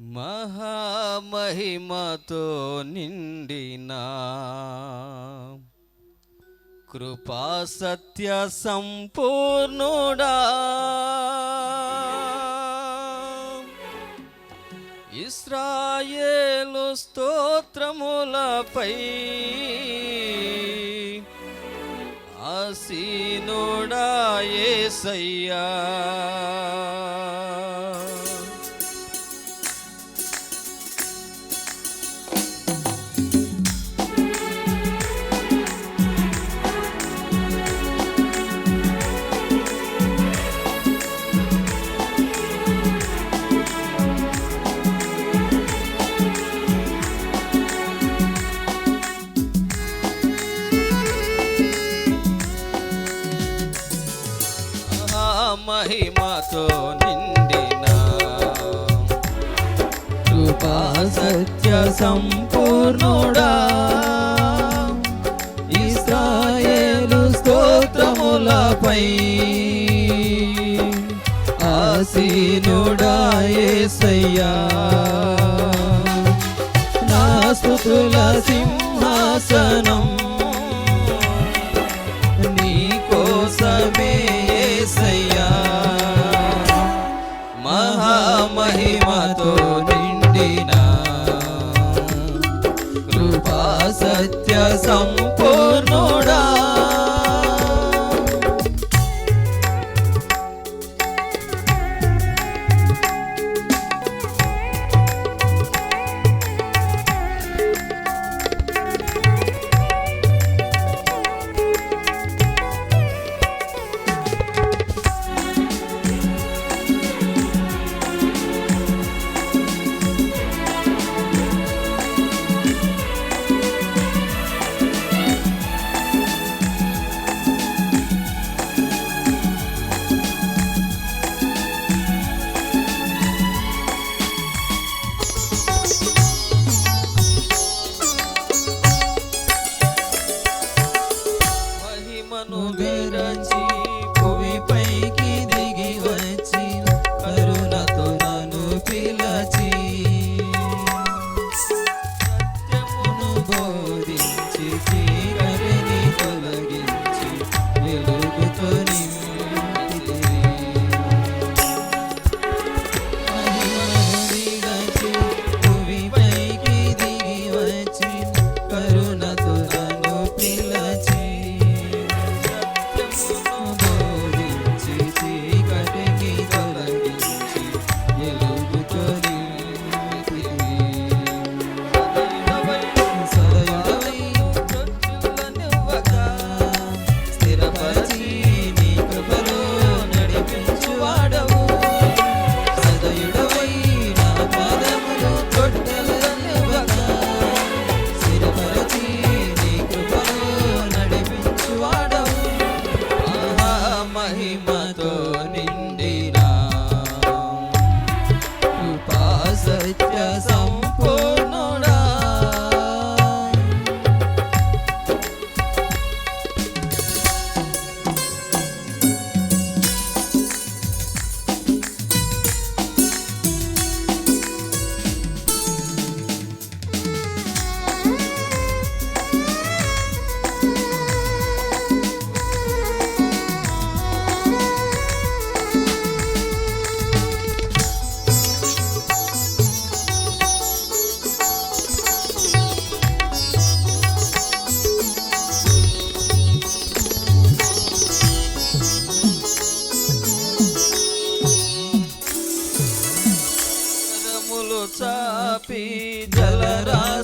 మహామహిమతో నిండిన కృపా సత్య సంపూర్ణుడా. ఇస్రాయేలు స్తోత్రములపై ఆసీనుడా ఏసయ్యా. మహిమతో నిండిన కృపా సత్య సంపూర్ణుడా. ఇస్రాయేలు స్తోత్రములపై ఆసీనుడాయేసయ్యా నా స్థుతుల సింహాసనం coração মানবেরা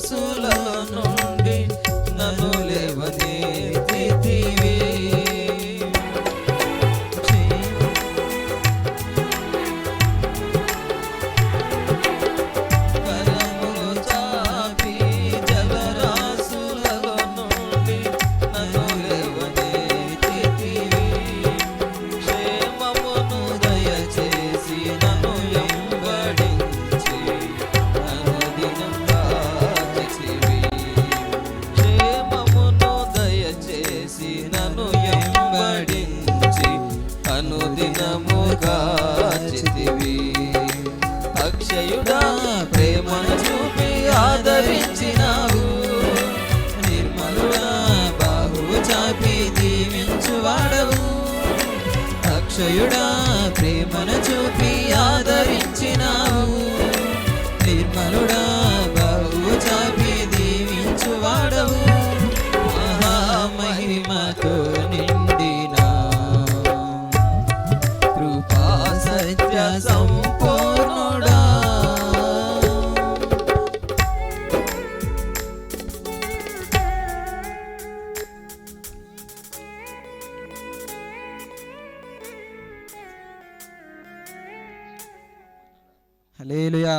Rasulullah no కాచితివి. అక్షయుడా ప్రేమను చూపి ఆదరించినావు. నిర్మలుడా బాహువు చాపి దీవించువాడవు. అక్షయుడా ప్రేమను చూపి ఆదరించి సత్య సంపూర్ణుడా హల్లెలూయా